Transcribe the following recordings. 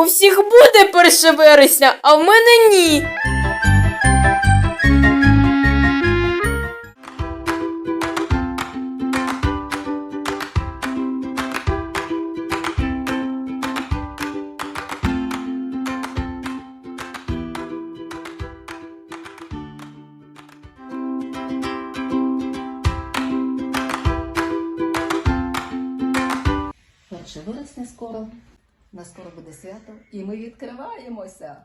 У всіх буде 1 вересня, а в мене ні. Перше вересня скоро, на скоро буде свято, і ми відкриваємося.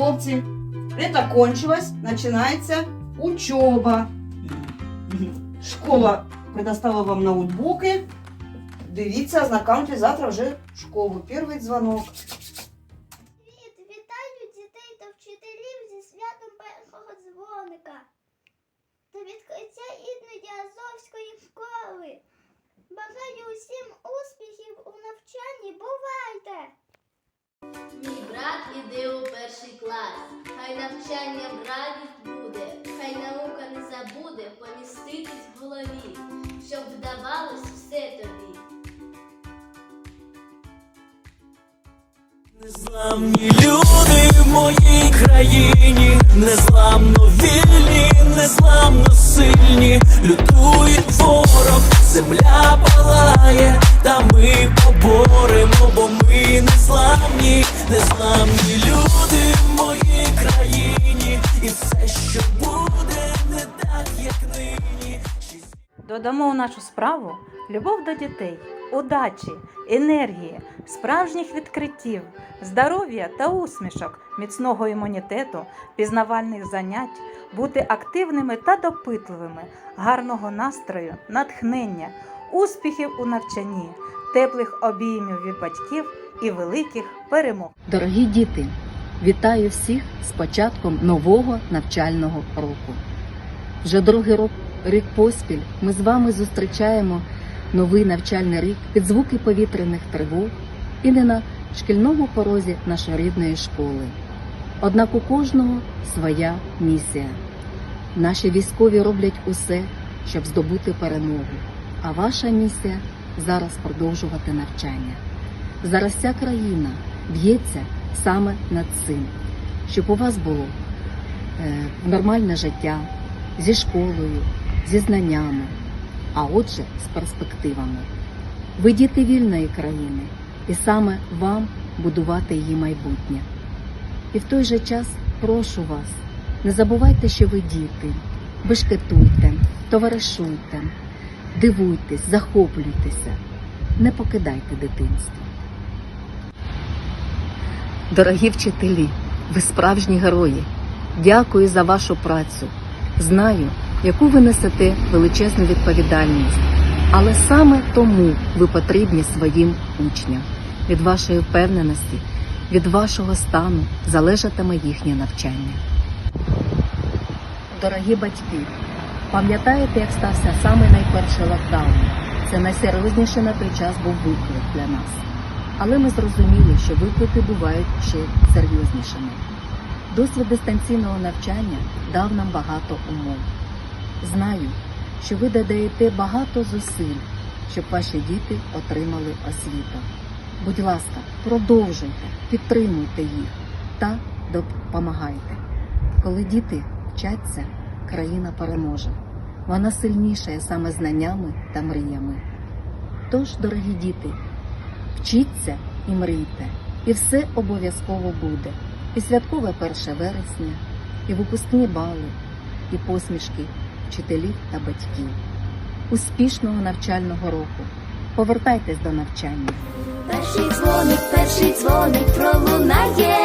Хлопці, лето кончилось, начинается учеба. Школа предоставила вам ноутбуки. Дивіться, ознакомьтесь, завтра вже в школу. Перший дзвонок. Привіт! Вітаю дітей та вчителів зі святом першого дзвоника та відкриття ідної Азовської школи. Бажаю усім успіхів у навчанні. Бувайте! Мій брат іде у перший клас, хай навчання радість буде, хай наука не забуде поміститись в голові, щоб вдавалось все тобі. Незламні люди в моїй країні, незламно вільні, незламно сильні, лютує ворог, земля палає, та ми поборемо, бо незламні, незламні люди в моїй країні, і все, що буде, не так, як нині. Додамо у нашу справу любов до дітей, удачі, енергії, справжніх відкриттів, здоров'я та усмішок, міцного імунітету, пізнавальних занять, бути активними та допитливими, гарного настрою, натхнення, успіхів у навчанні, теплих обіймів від батьків і великих перемог. Дорогі діти, вітаю всіх з початком нового навчального року. Вже другий рік поспіль ми з вами зустрічаємо новий навчальний рік під звуки повітряних тривог і не на шкільному порозі нашої рідної школи. Однак у кожного своя місія. Наші військові роблять усе, щоб здобути перемогу. А ваша місія зараз продовжувати навчання. Зараз вся країна б'ється саме над цим, щоб у вас було е, нормальне життя зі школою, зі знаннями, а отже, з перспективами. Ви діти вільної країни, і саме вам будувати її майбутнє. І в той же час прошу вас, не забувайте, що ви діти, бешкетуйте, товаришуйте, дивуйтесь, захоплюйтеся, не покидайте дитинство. Дорогі вчителі, ви справжні герої. Дякую за вашу працю. Знаю, яку ви несете величезну відповідальність, але саме тому ви потрібні своїм учням. Від вашої впевненості, від вашого стану залежатиме їхнє навчання. Дорогі батьки, пам'ятаєте, як стався самий найперший локдаун? Це найсерйозніший на той час був виклик для нас. Але ми зрозуміли, що виклики бувають ще серйознішими. Досвід дистанційного навчання дав нам багато умов. Знаю, що ви додаєте багато зусиль, щоб ваші діти отримали освіту. Будь ласка, продовжуйте, підтримуйте їх та допомагайте. Коли діти вчаться, країна переможе. Вона сильніша саме знаннями та мріями. Тож, дорогі діти, Вчіться і мрійте, і все обов'язково буде. І святкове 1 вересня, і випускні бали, і посмішки вчителів та батьків. Успішного навчального року! Повертайтесь до навчання! Перший дзвоник, перший дзвоник пролунає.